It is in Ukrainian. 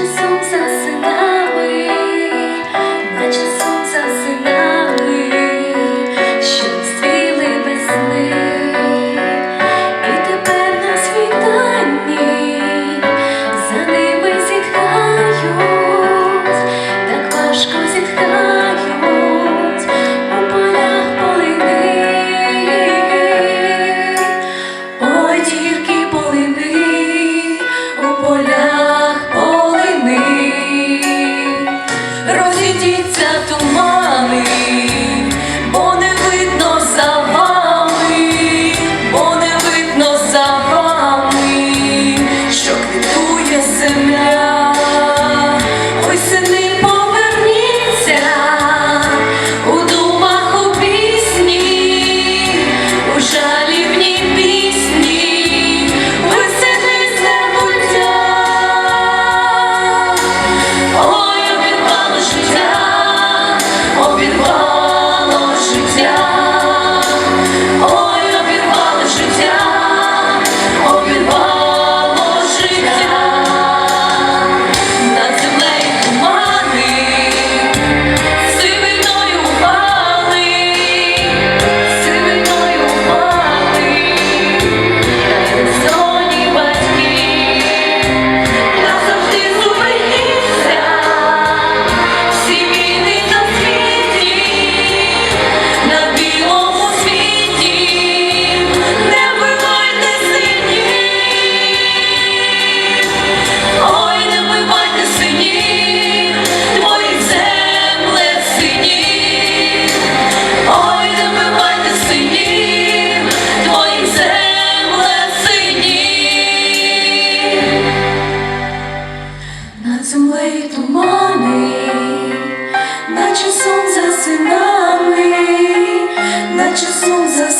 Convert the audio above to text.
Yaşasın sensin наче сон за